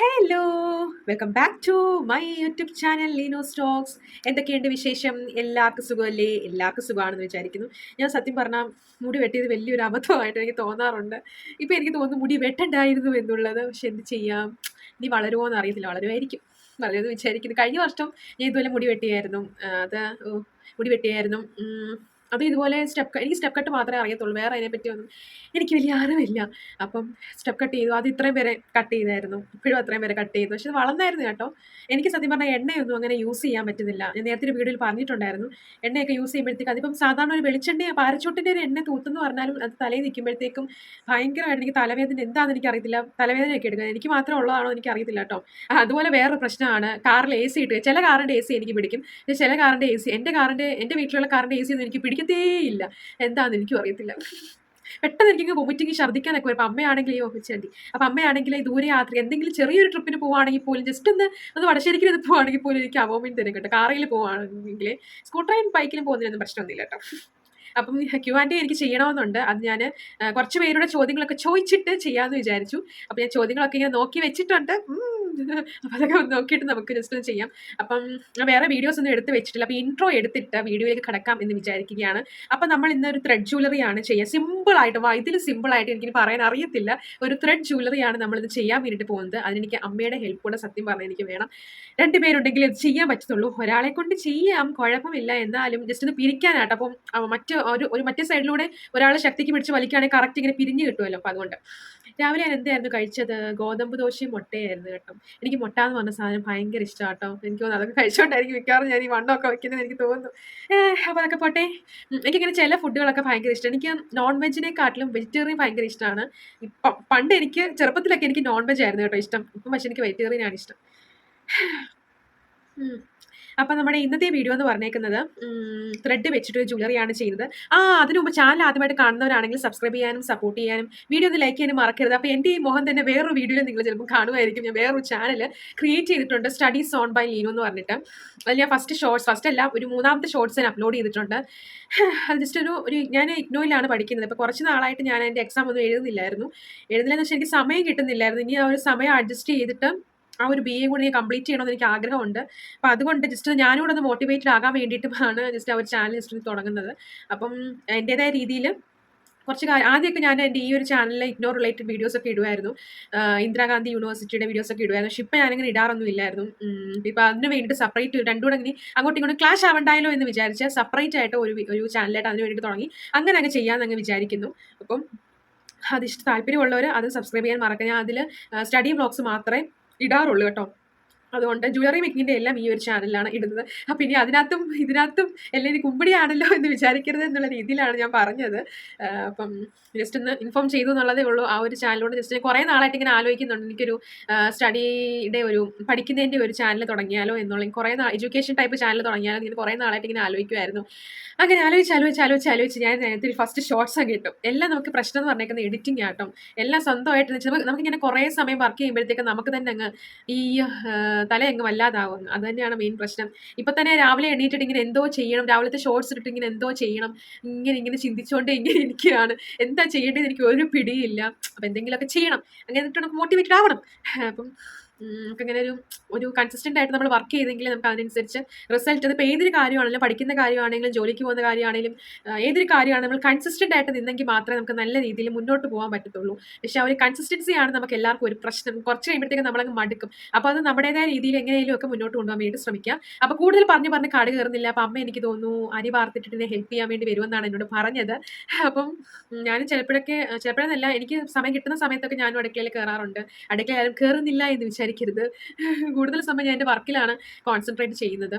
Hello welcome back to my YouTube channel Leeno stocks എന്തൊക്കെയുണ്ട് വിശേഷം? എല്ലാവർക്കും സുഖമല്ലേ? എല്ലാവർക്കും സുഖമാണെന്ന് വിചാരിക്കുന്നു. ഞാൻ സത്യം പറഞ്ഞാൽ മുടി വെട്ടിയത് വലിയൊരു അബദ്ധമായിട്ട് എനിക്ക് തോന്നാറുണ്ട്. ഇപ്പം എനിക്ക് തോന്നുന്നു മുടി വെട്ടണ്ടായിരുന്നു എന്നുള്ളത്. പക്ഷെ എന്ത് ചെയ്യാം? ഇനി വളരുമോ എന്ന് അറിയത്തില്ല വളരുമായിരിക്കും. വളരെ വിചാരിക്കുന്നു. കഴിഞ്ഞ വർഷം ഞാൻ ഇതുപോലെ മുടി വെട്ടിയായിരുന്നു. അത് മുടി വെട്ടിയായിരുന്നു. അത് ഇതുപോലെ സ്റ്റെപ്പ് എനിക്ക് സ്റ്റെപ്പ് കട്ട് മാത്രമേ അറിയത്തുള്ളൂ. വേറെ അതിനെപ്പറ്റി ഒന്നും എനിക്ക് വലിയ അറിവില്ല. അപ്പം സ്റ്റെപ്പ് കട്ട് ചെയ്തു. അത് ഇത്രയും പേരെ കട്ട് ചെയ്തായിരുന്നു. ഇപ്പോഴും അത്രയും പേരെ കട്ട് ചെയ്തു. പക്ഷെ അത് വളർന്നായിരുന്നു കേട്ടോ. എനിക്ക് സത്യം പറഞ്ഞാൽ എണ്ണയൊന്നും അങ്ങനെ യൂസ് ചെയ്യാൻ പറ്റുന്നില്ല. ഞാൻ നേരത്തെ വീഡിയോയിൽ പറഞ്ഞിട്ടുണ്ടായിരുന്നു. എണ്ണയൊക്കെ യൂസ് ചെയ്യുമ്പോഴത്തേക്ക് അതിപ്പം സാധാരണ ഒരു വെളിച്ചെണ്ണ പാരച്ചൂട്ടിന്റെ ഒരു എണ്ണ തൂത്തെന്ന് പറഞ്ഞാലും അത് തലയിൽ നിൽക്കുമ്പോഴത്തേക്കും ഭയങ്കരമായിട്ട് എനിക്ക് തലവേദന എന്താണെന്ന് എനിക്കറിയത്തില്ല. തലവേദനയൊക്കെ എടുക്കുന്നത് എനിക്ക് മാത്രം ഉള്ളതാണോ എനിക്ക് അറിയത്തില്ല കേട്ടോ. അതുപോലെ വേറൊരു പ്രശ്നമാണ്. കാറിൽ എ സി ഇട്ട് ചില കാറിന്റെ എ സി എനിക്ക് പിടിക്കും. ചില കാറിന്റെ എ സി എന്റെ കാറിന്റെ എന്റെ വീട്ടിലുള്ള കാറിന്റെ എ സി ഒന്നും എനിക്ക് പിടിക്കത്തേ ഇല്ല എന്താണെന്ന് എനിക്കും അറിയത്തില്ല. പെട്ടെന്ന് എനിക്ക് വൊമിറ്റിങ് ഛർദ്ദിക്കാനൊക്കെ വരും. അപ്പം അമ്മയാണെങ്കിൽ ഈ ഓഫീസ് അപ്പം അമ്മയാണെങ്കിൽ ഈ ദൂരെ യാത്ര. എന്തെങ്കിലും ചെറിയൊരു ട്രിപ്പിന് പോവുകയാണെങ്കിൽ പോലും ജസ്റ്റ് ഒന്ന് ഒന്ന് വടശ്ശേരിക്ക് ഒന്ന് പോവുകയാണെങ്കിൽ പോലും എനിക്ക് അവോമിൻ തരും കേട്ടോ. കാറിൽ പോവുകയാണെങ്കിൽ സ്കൂട്ടറിലും ബൈക്കിലും പോകുന്നതിനൊന്നും പ്രശ്നമൊന്നുമില്ല കേട്ടോ. അപ്പം ക്യു ആൻഡ് എനിക്ക് ചെയ്യണമെന്നുണ്ട്. അത് ഞാൻ കുറച്ച് പേരുടെ ചോദ്യങ്ങളൊക്കെ ചോദിച്ചിട്ട് ചെയ്യാമെന്ന് വിചാരിച്ചു. അപ്പം ഞാൻ ചോദ്യങ്ങളൊക്കെ ഇങ്ങനെ നോക്കി വെച്ചിട്ടുണ്ട്. അപ്പം അതൊക്കെ ഒന്ന് നോക്കിയിട്ട് നമുക്ക് ജസ്റ്റ് ഒന്ന് ചെയ്യാം. അപ്പം വേറെ വീഡിയോസ് ഒന്നും എടുത്ത് വെച്ചിട്ടില്ല. അപ്പം ഇൻട്രോ എടുത്തിട്ട് വീഡിയോയിലേക്ക് കിടക്കാം എന്ന് വിചാരിക്കുകയാണ്. അപ്പം നമ്മൾ ഇന്ന് ഒരു ത്രെഡ് ജ്വല്ലറിയാണ് ചെയ്യുക സിമ്പിളായിട്ട് വാ സിമ്പിളായിട്ട് എനിക്ക് പറയാൻ അറിയത്തില്ല. ഒരു ത്രെഡ് ജ്വല്ലറിയാണ് നമ്മളിത് ചെയ്യാൻ വേണ്ടിയിട്ട് പോകുന്നത്. അതിനെനിക്ക് അമ്മയുടെ ഹെൽപ്പ് കൂടെ സത്യം പറഞ്ഞാൽ എനിക്ക് വേണം. രണ്ട് പേരുണ്ടെങ്കിൽ ഇത് ചെയ്യാൻ പറ്റത്തുള്ളൂ. ഒരാളെ കൊണ്ട് ചെയ്യാം കുഴപ്പമില്ല. എന്നാലും ജസ്റ്റ് ഒന്ന് പിരിക്കാനായിട്ട് അപ്പം മറ്റ് ഒരു ഒരു മറ്റേ സൈഡിലൂടെ ഒരാൾ ശക്തിക്ക് പിടിച്ച് വലിക്കുകയാണെങ്കിൽ കറക്റ്റ് ഇങ്ങനെ പിരിഞ്ഞ് കിട്ടുമല്ലോ. അപ്പം അതുകൊണ്ട്. രാവിലെ ഞാൻ എന്തായിരുന്നു കഴിച്ചത്? ഗോതമ്പ് ദോശയും മുട്ടയായിരുന്നു കേട്ടോ. എനിക്ക് മുട്ട എന്ന് പറഞ്ഞ സാധനം ഭയങ്കര ഇഷ്ടമാണ് കേട്ടോ എനിക്ക് തോന്നുന്നു അതൊക്കെ കഴിച്ചുകൊണ്ടായിരിക്കും മിക്കവാറും ഞാൻ ഈ വണ്ണമൊക്കെ വയ്ക്കുന്നത് എനിക്ക് തോന്നുന്നു. അപ്പോൾ അതൊക്കെ പോട്ടെ. എനിക്കിങ്ങനെ ചില ഫുഡുകളൊക്കെ ഭയങ്കര ഇഷ്ടം എനിക്ക് നോൺ വെജിനെക്കാട്ടിലും വെജിറ്റേറിയൻ ഭയങ്കര ഇഷ്ടമാണ് ഇപ്പം പണ്ട് എനിക്ക് ചെറുപ്പത്തിലൊക്കെ എനിക്ക് നോൺ വെജ് ആയിരുന്നു കേട്ടോ ഇഷ്ടം. ഇപ്പം പക്ഷെ എനിക്ക് വെജിറ്റേറിയൻ ആണ് ഇഷ്ടം. അപ്പം നമ്മുടെ ഇന്നത്തെ വീഡിയോ എന്ന് പറഞ്ഞേക്കുന്നത് ത്രെഡ് വെച്ചിട്ട് ജ്വല്ലറിയാണ് ചെയ്യുന്നത്. ആ അതിനു മുമ്പ് ചാനൽ ആദ്യമായിട്ട് കാണുന്നവരാണെങ്കിൽ സബ്സ്ക്രൈബ് ചെയ്യാനും സപ്പോർട്ട് ചെയ്യാനും വീഡിയോ ഒന്ന് ലൈക്ക് ചെയ്യാനും മറക്കരുത്. അപ്പോൾ എന്റെ ഈ മോഹൻ തന്നെ വേറൊരു വീഡിയോയിൽ നിങ്ങൾ ചിലപ്പോൾ കാണുമായിരിക്കും. ഞാൻ വേറൊരു ചാനൽ ക്രിയേറ്റ് ചെയ്തിട്ടുണ്ട് സ്റ്റഡീസ് ഓൺ ബൈ ലീനു എന്ന് പറഞ്ഞിട്ട്. അതിൽ ഞാൻ ഫസ്റ്റ് ഷോർട്സ് ഫസ്റ്റ് അല്ല ഒരു മൂന്നാമത്തെ ഷോർട്സ് ഞാൻ അപ്ലോഡ് ചെയ്തിട്ടുണ്ട്. അത് ജസ്റ്റ് ഒരു ഒരു ഞാൻ ഇഗ്നോയിലാണ് പഠിക്കുന്നത്. ഇപ്പോൾ കുറച്ച് നാളായിട്ട് ഞാൻ എന്റെ എക്സാം ഒന്നും എഴുതുന്നില്ലായിരുന്നു. എഴുതുന്നില്ലെന്ന് വെച്ചാൽ എനിക്ക് സമയം കിട്ടുന്നില്ലായിരുന്നു. ഇനി ആ ഒരു സമയം അഡ്ജസ്റ്റ് ചെയ്തിട്ട് ആ ഒരു ബി എ കൂടി ഞാൻ കംപ്ലീറ്റ് ചെയ്യണമെന്ന് എനിക്ക് ആഗ്രഹമുണ്ട്. അപ്പോൾ അതുകൊണ്ട് ജസ്റ്റ് ഞാനും കൂടെ ഒന്ന് മോട്ടിവേറ്റഡ് ആകാൻ വേണ്ടിയിട്ടുമാണ് ജസ്റ്റ് ആ ഒരു ചാനൽ ജസ്റ്റ് തുടങ്ങുന്നത്. അപ്പം എന്റേതായ രീതിയിൽ കുറച്ച് കാര്യം ആദ്യമൊക്കെ ഞാൻ എന്റെ ഈ ഒരു ചാനലിൽ ഇഗ്നോർ റിലേറ്റഡ് വീഡിയോസ് ഒക്കെ ഇടുമായിരുന്നു ഇന്ദിരാഗാന്ധി യൂണിവേഴ്സിറ്റിയുടെ വീഡിയോസ് ഒക്കെ ഇടുമായിരുന്നു പക്ഷേ ഇപ്പം ഞാനിങ്ങനെ ഇടാറൊന്നും ഇല്ലായിരുന്നു. ഇപ്പം അതിന് വേണ്ടിയിട്ട് സെപ്പറേറ്റ് രണ്ടുകൂടെ കൂടെ ഇങ്ങനെ അങ്ങോട്ടും ഇങ്ങോട്ടും ക്ലാഷ് ആവണ്ടായാലോ എന്ന് വിചാരിച്ച് സെപ്പറേറ്റ് ആയിട്ട് ഒരു ഒരു ചാനലായിട്ട് അതിന് വേണ്ടിയിട്ട് തുടങ്ങി. അങ്ങനെ അങ്ങ് ചെയ്യാമെന്ന് അങ്ങ് വിചാരിക്കുന്നു. അപ്പം അത് ഇഷ്ടം താല്പര്യമുള്ളവർ അത് സബ്സ്ക്രൈബ് ചെയ്യാൻ മറക്കുക ഞാൻ അതിൽ സ്റ്റഡി ബ്ലോഗ്സ് മാത്രമേ ഇടാറുള്ളൂ കേട്ടോ. അതുകൊണ്ട് ജ്വല്ലറി മേക്കിങ്ങിന്റെ എല്ലാം ഈ ഒരു ചാനലിലാണ് ഇടുന്നത്. അപ്പം ഇനി അതിനകത്തും ഇതിനകത്തും എല്ലാം ഇനി കുമ്പിടിയാണല്ലോ എന്ന് വിചാരിക്കരുത് എന്നുള്ള രീതിയിലാണ് ഞാൻ പറഞ്ഞത്. അപ്പം ജസ്റ്റ് ഒന്ന് ഇൻഫോം ചെയ്തു എന്നുള്ളതേ ഉള്ളൂ ആ ഒരു ചാനലോട് ജസ്റ്റ് ഞാൻ കുറേ നാളായിട്ട് ഇങ്ങനെ ആലോചിക്കുന്നുണ്ട്. എനിക്കൊരു സ്റ്റഡിയുടെ ഒരു പഠിക്കുന്നതിന്റെ ഒരു ചാനൽ തുടങ്ങിയാലോ എന്നുള്ള കുറേ നാൾ എഡ്യൂക്കേഷൻ ടൈപ്പ് ചാനൽ തുടങ്ങിയാലോ ഇങ്ങനെ കുറേ നാളായിട്ട് ഇങ്ങനെ ആലോചിക്കുമായിരുന്നു അങ്ങനെ ആലോചിച്ച് ആലോചിച്ച് ആലോചിച്ച് ആലോചിച്ച് ഞാൻ നേരത്തെ ഫസ്റ്റ് ഷോർട്സ് ഒക്കെ കിട്ടും എല്ലാം നമുക്ക് പ്രശ്നം എന്ന് പറഞ്ഞേക്കുന്നത് എഡിറ്റിംഗ് ആട്ടോ. എല്ലാം സ്വന്തമായിട്ട് നമുക്ക് നമുക്കിങ്ങനെ കുറേ സമയം വർക്ക് ചെയ്യുമ്പോഴത്തേക്ക് നമുക്ക് തന്നെ അങ്ങ് ഈ ആ, തല അങ്ങ് വല്ലാതാവും അത് തന്നെയാണ് മെയിൻ പ്രശ്നം. ഇപ്പം തന്നെ രാവിലെ എണീറ്റിട്ട് ഇങ്ങനെ എന്തോ ചെയ്യണം രാവിലത്തെ ഷോർട്സ് ഇട്ടിട്ട് ഇങ്ങനെ എന്തോ ചെയ്യണം ഇങ്ങനെ ഇങ്ങനെ ചിന്തിച്ചുകൊണ്ട് ഇങ്ങനെ ഇരിക്കുകയാണ്. എന്താ ചെയ്യേണ്ടത് എനിക്ക് ഒരു പിടിയില്ല അപ്പം എന്തെങ്കിലുമൊക്കെ ചെയ്യണം. അങ്ങനെ നമുക്ക് മോട്ടിവേറ്റഡ് ആവണം. അപ്പം നമുക്കിങ്ങനെ ഒരു ഒരു കൺസിസ്റ്റന്റ് ആയിട്ട് നമ്മൾ വർക്ക് ചെയ്തെങ്കിൽ നമുക്ക് അതിനനുസരിച്ച് റിസൾട്ട് അതിപ്പോൾ ഏതൊരു കാര്യമാണെങ്കിലും പഠിക്കുന്ന കാര്യമാണെങ്കിലും ജോലിക്ക് പോകുന്ന കാര്യമാണെങ്കിലും ഏതൊരു കാര്യമാണ് നമ്മൾ കൺസിസ്റ്റന്റ് ആയിട്ട് നിന്നെങ്കിൽ മാത്രമേ നമുക്ക് നല്ല രീതിയിൽ മുന്നോട്ട് പോകാൻ പറ്റത്തുള്ളൂ. പക്ഷേ ആ ഒരു കൺസിസ്റ്റൻസിയാണ് നമുക്ക് എല്ലാവർക്കും ഒരു പ്രശ്നം. കുറച്ച് കഴിയുമ്പോഴത്തേക്കും നമ്മളങ്ങ് മടുക്കും. അപ്പോൾ അത് നമ്മുടേതായ രീതിയിൽ എങ്ങനെയെങ്കിലും ഒക്കെ മുന്നോട്ട് കൊണ്ടുപോകാൻ വേണ്ടി ശ്രമിക്കാം. അപ്പോൾ കൂടുതൽ പറഞ്ഞു പറഞ്ഞ് കാട് കയറുന്നില്ല. അപ്പം അമ്മ എനിക്ക് തോന്നുന്നു അരി വാർത്തിട്ടിട്ട് എന്നെ ഹെൽപ്പ് ചെയ്യാൻ വേണ്ടി വരുമെന്നാണ് എന്നോട് പറഞ്ഞത്. അപ്പം ഞാൻ ചിലപ്പോഴൊക്കെ ചിലപ്പോഴെന്നല്ല എനിക്ക് സമയം കിട്ടുന്ന സമയത്തൊക്കെ ഞാനും അടുക്കളയിൽ കയറാറുണ്ട്. അടുക്കളയിൽ കയറുന്നില്ല എന്ന് വിചാരിക്കരുത് കൂടുതൽ സമയം ഞാൻ എന്റെ വർക്കിലാണ് കോൺസെൻട്രേറ്റ് ചെയ്യുന്നത്.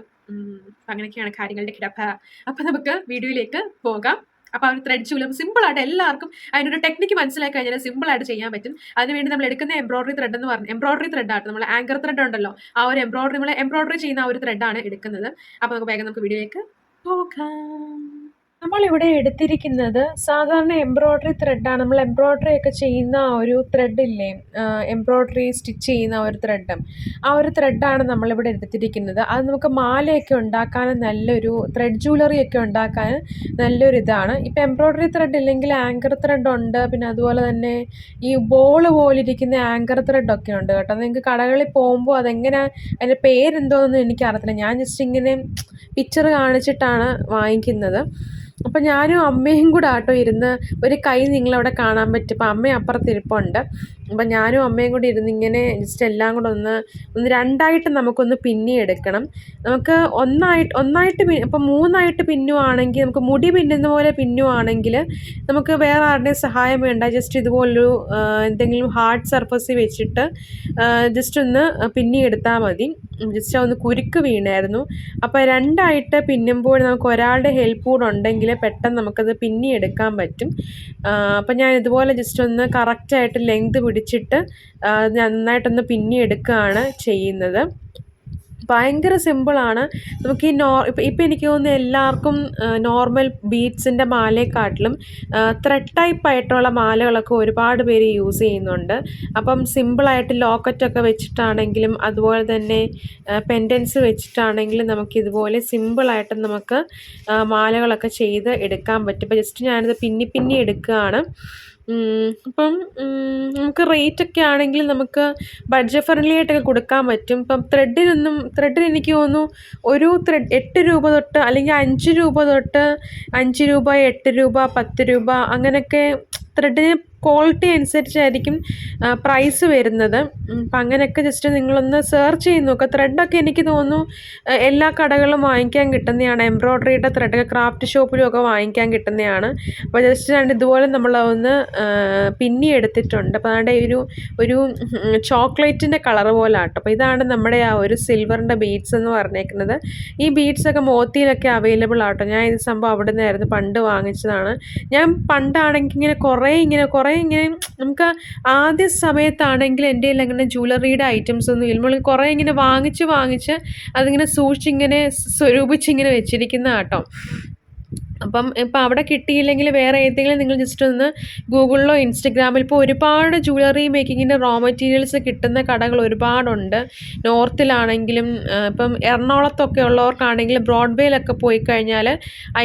അങ്ങനെയൊക്കെയാണ് കാര്യങ്ങളുടെ കിടപ്പ. അപ്പം നമുക്ക് വീഡിയോയിലേക്ക് പോകാം. അപ്പോൾ ആ ഒരു ത്രെഡ് ചൂലം. സിമ്പിളായിട്ട് എല്ലാവർക്കും അതിനൊരു ടെക്നിക്ക് മനസ്സിലാക്കി കഴിഞ്ഞാൽ സിമ്പിളായിട്ട് ചെയ്യാൻ പറ്റും. അതിനുവേണ്ടി നമ്മൾ എടുക്കുന്ന എംബ്രോയിഡറി ത്രെഡ് എന്ന് പറഞ്ഞാൽ എംബ്രോയിഡറി ത്രെഡാണ് നമ്മൾ ആങ്കർ ത്രെഡ് ഉണ്ടല്ലോ. ആ ഒരു എംബ്രോയിഡറി നമ്മൾ എംബ്രോയിഡറി ചെയ്യുന്ന ആ ഒരു ത്രെഡാണ് എടുക്കുന്നത്. അപ്പോൾ നമുക്ക് വേഗം നമുക്ക് വീഡിയോയിലേക്ക് പോകാം. നമ്മളിവിടെ എടുത്തിരിക്കുന്നത് സാധാരണ എംബ്രോയ്ഡറി ത്രെഡാണ് നമ്മൾ എംബ്രോയ്ഡറി ഒക്കെ ചെയ്യുന്ന ഒരു ത്രെഡില്ലേ എംബ്രോയ്ഡറി സ്റ്റിച്ച് ചെയ്യുന്ന ഒരു ത്രെഡ് ആ ഒരു ത്രെഡാണ് നമ്മളിവിടെ എടുത്തിരിക്കുന്നത്. അത് നമുക്ക് മാലയൊക്കെ ഉണ്ടാക്കാൻ നല്ലൊരു ത്രെഡ് ജ്വല്ലറി ഒക്കെ ഉണ്ടാക്കാൻ നല്ലൊരു ഇതാണ്. ഇപ്പം എംബ്രോയ്ഡറി ത്രെഡ് ഇല്ലെങ്കിൽ ആങ്കർ ത്രെഡ് ഉണ്ട്. പിന്നെ അതുപോലെ തന്നെ ഈ ബോൾ പോലിരിക്കുന്ന ആങ്കർ ത്രെഡ് ഒക്കെ ഉണ്ട് കേട്ടോ. നിങ്ങൾക്ക് കടകളിൽ പോകുമ്പോൾ അതെങ്ങനെ അതിന്റെ പേരെന്തോന്നൊന്നും എനിക്കറിയത്തില്ല. ഞാൻ ജസ്റ്റ് ഇങ്ങനെ പിക്ചർ കാണിച്ചിട്ടാണ് വാങ്ങിക്കുന്നത്. അപ്പം ഞാനും അമ്മയും കൂടെ ആട്ടോ ഇരുന്ന് ഒരു കൈ നിങ്ങളവിടെ കാണാൻ പറ്റും. അപ്പം അമ്മ അപ്പുറത്ത് ഇരിപ്പുണ്ട്. അപ്പം ഞാനും അമ്മയും കൂടി ഇരുന്ന് ഇങ്ങനെ ജസ്റ്റ് എല്ലാം കൂടെ ഒന്ന് ഒന്ന് രണ്ടായിട്ട് നമുക്കൊന്ന് പിന്നി എടുക്കണം. നമുക്ക് ഒന്നായിട്ട് ഒന്നായിട്ട് പിന്നെ ഇപ്പം മൂന്നായിട്ട് പിന്നുവാണെങ്കിൽ നമുക്ക് മുടി പിന്നുന്ന പോലെ പിന്നുവാണെങ്കിൽ നമുക്ക് വേറെ ആരുടെയും സഹായം വേണ്ട. ജസ്റ്റ് ഇതുപോലൊരു എന്തെങ്കിലും ഹാർഡ് സർഫസ് വെച്ചിട്ട് ജസ്റ്റ് ഒന്ന് പിന്നി എടുത്താൽ മതി. ജസ്റ്റ് ഒന്ന് കുരുക്ക് വീണായിരുന്നു. അപ്പോൾ രണ്ടായിട്ട് പിന്നുമ്പോൾ നമുക്ക് ഒരാളുടെ ഹെൽപ്പ് കൂടെ ഉണ്ടെങ്കിൽ പെട്ടെന്ന് നമുക്കത് പിന്നി എടുക്കാൻ പറ്റും. അപ്പോൾ ഞാൻ ഇതുപോലെ ജസ്റ്റ് ഒന്ന് കറക്റ്റായിട്ട് ലെങ്ത് പിടിച്ചിട്ട് നന്നായിട്ടൊന്ന് പിന്നി എടുക്കുകയാണ് ചെയ്യുന്നത്. ഭയങ്കര സിമ്പിളാണ് നമുക്ക് ഈ നോ ഇപ്പം ഇപ്പം എനിക്ക് തോന്നുന്നു എല്ലാവർക്കും നോർമൽ ബീഡ്സിന്റെ മാലയെക്കാട്ടിലും ത്രെഡ് ടൈപ്പ് ആയിട്ടുള്ള മാലകളൊക്കെ ഒരുപാട് പേര് യൂസ് ചെയ്യുന്നുണ്ട്. അപ്പം സിമ്പിളായിട്ട് ലോക്കറ്റൊക്കെ വെച്ചിട്ടാണെങ്കിലും അതുപോലെ തന്നെ പെൻഡൻസ് വെച്ചിട്ടാണെങ്കിലും നമുക്ക് നമുക്കിതുപോലെ സിമ്പിളായിട്ട് നമുക്ക് മാലകളൊക്കെ ചെയ്ത് എടുക്കാൻ പറ്റും. ഇപ്പം ജസ്റ്റ് ഞാനിത് പിന്നി പിന്നി എടുക്കുകയാണ്. അപ്പം നമുക്ക് റേറ്റൊക്കെ ആണെങ്കിൽ നമുക്ക് ബഡ്ജറ്റ് ഫ്രണ്ട്ലി ആയിട്ടൊക്കെ കൊടുക്കാൻ പറ്റും. ഇപ്പം ത്രെഡിനൊന്നും ത്രെഡിന് എനിക്ക് തോന്നുന്നു ഒരു ത്രെഡ് എട്ട് രൂപ തൊട്ട് അല്ലെങ്കിൽ അഞ്ച് രൂപ തൊട്ട് അഞ്ച് രൂപ എട്ട് രൂപ പത്ത് രൂപ അങ്ങനെയൊക്കെ ത്രെഡിന് ക്വാളിറ്റി അനുസരിച്ചായിരിക്കും പ്രൈസ് വരുന്നത്. അപ്പം അങ്ങനെയൊക്കെ ജസ്റ്റ് നിങ്ങളൊന്ന് സെർച്ച് ചെയ്ത് നോക്കുക ത്രെഡൊക്കെ എനിക്ക് തോന്നുന്നു എല്ലാ കടകളിലും വാങ്ങിക്കാൻ കിട്ടുന്നതാണ്. എംബ്രോയ്ഡറിയുടെ ത്രെഡൊക്കെ ക്രാഫ്റ്റ് ഷോപ്പിലും ഒക്കെ വാങ്ങിക്കാൻ കിട്ടുന്നതാണ്. അപ്പോൾ ജസ്റ്റ് ഞാൻ ഇതുപോലെ നമ്മൾ ഒന്ന് പിന്നി എടുത്തിട്ടുണ്ട് അപ്പോൾ അതിന്റെ ഒരു ഒരു ചോക്ലേറ്റിന്റെ കളർ പോലെ ആട്ടോ അപ്പോൾ ഇതാണ് നമ്മുടെ ആ ഒരു സിൽവറിന്റെ ബീഡ്സ് എന്ന് പറഞ്ഞേക്കുന്നത്. ഈ ബീഡ്സൊക്കെ മോത്തിയിലൊക്കെ അവൈലബിൾ ആട്ടോ. ഞാൻ ഇത് സംഭവം അവിടെ നിന്നായിരുന്നു പണ്ട് വാങ്ങിച്ചതാണ്. ഞാൻ പണ്ടാണെങ്കിൽ ഇങ്ങനെ കുറേ ഇങ്ങനെ കുറേ കുറേ ഇങ്ങനെ നമുക്ക് ആദ്യ സമയത്താണെങ്കിൽ എന്റെ കയ്യിൽ അങ്ങനെ ജ്വല്ലറിയുടെ ഐറ്റംസ് ഒന്നും ഇല്ല. നമ്മൾ കുറേ ഇങ്ങനെ വാങ്ങിച്ച് വാങ്ങിച്ച് അതിങ്ങനെ സൂക്ഷിച്ചിങ്ങനെ സ്വരൂപിച്ചിങ്ങനെ വെച്ചിരിക്കുന്ന കേട്ടോ അപ്പം ഇപ്പം അവിടെ കിട്ടിയില്ലെങ്കിൽ വേറെ ഏതെങ്കിലും നിങ്ങൾ ജസ്റ്റ് ഒന്ന് ഗൂഗിളിലോ ഇൻസ്റ്റഗ്രാമിൽ ഇപ്പോൾ ഒരുപാട് ജ്വല്ലറി മേക്കിങ്ങിന്റെ റോ മെറ്റീരിയൽസ് കിട്ടുന്ന കടകൾ ഒരുപാടുണ്ട്. നോർത്തിലാണെങ്കിലും ഇപ്പം എറണാകുളത്തൊക്കെ ഉള്ളവർക്കാണെങ്കിൽ ബ്രോഡ്വേയിലൊക്കെ പോയി കഴിഞ്ഞാൽ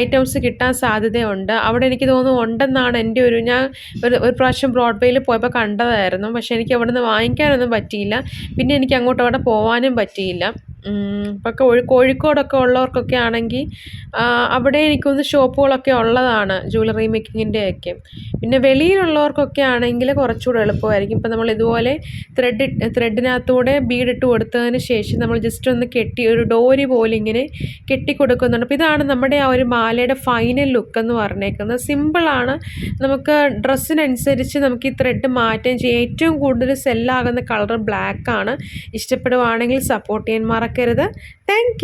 ഐറ്റംസ് കിട്ടാൻ സാധ്യതയുണ്ട്. അവിടെ എനിക്ക് തോന്നുന്നു ഉണ്ടെന്നാണ് എന്റെ ഒരു ഞാൻ ഒരു ഒരു പ്രാവശ്യം ബ്രോഡ്വേയിൽ പോയപ്പോൾ കണ്ടതായിരുന്നു. പക്ഷേ എനിക്ക് അവിടെ നിന്ന് വാങ്ങിക്കാനൊന്നും പറ്റിയില്ല. പിന്നെ എനിക്ക് അങ്ങോട്ട് അവിടെ പോകാനും പറ്റിയില്ല. ഇപ്പോൾ കോഴി കോഴിക്കോടൊക്കെ ഉള്ളവർക്കൊക്കെ ആണെങ്കിൽ അവിടെ എനിക്കൊന്ന് ഷോപ്പുകളൊക്കെ ഉള്ളതാണ് ജ്വല്ലറി മേക്കിങ്ങിന്റെയൊക്കെ പിന്നെ വെളിയിലുള്ളവർക്കൊക്കെ ആണെങ്കിൽ കുറച്ചുകൂടെ എളുപ്പമായിരിക്കും. ഇപ്പം നമ്മൾ ഇതുപോലെ ത്രെഡ് ത്രെഡിനകത്തൂടെ ബീഡിട്ട് കൊടുത്തതിന് ശേഷം നമ്മൾ ജസ്റ്റ് ഒന്ന് കെട്ടി ഒരു ഡോരി പോലെ ഇങ്ങനെ കെട്ടി കൊടുക്കുന്നുണ്ട്. അപ്പോൾ ഇതാണ് നമ്മുടെ ആ ഒരു മാലയുടെ ഫൈനൽ ലുക്ക് എന്ന് പറഞ്ഞേക്കുന്നത്. സിമ്പിളാണ് നമുക്ക് ഡ്രസ്സിനനുസരിച്ച് നമുക്ക് ഈ ത്രെഡ് മാറ്റുകയും ചെയ്യാം. ഏറ്റവും കൂടുതൽ സെല്ലാകുന്ന കളർ ബ്ലാക്കാണ് ഇഷ്ടപ്പെടുവാണെങ്കിൽ സപ്പോർട്ട് ചെയ്യാൻ മറക്കരുത്. താങ്ക്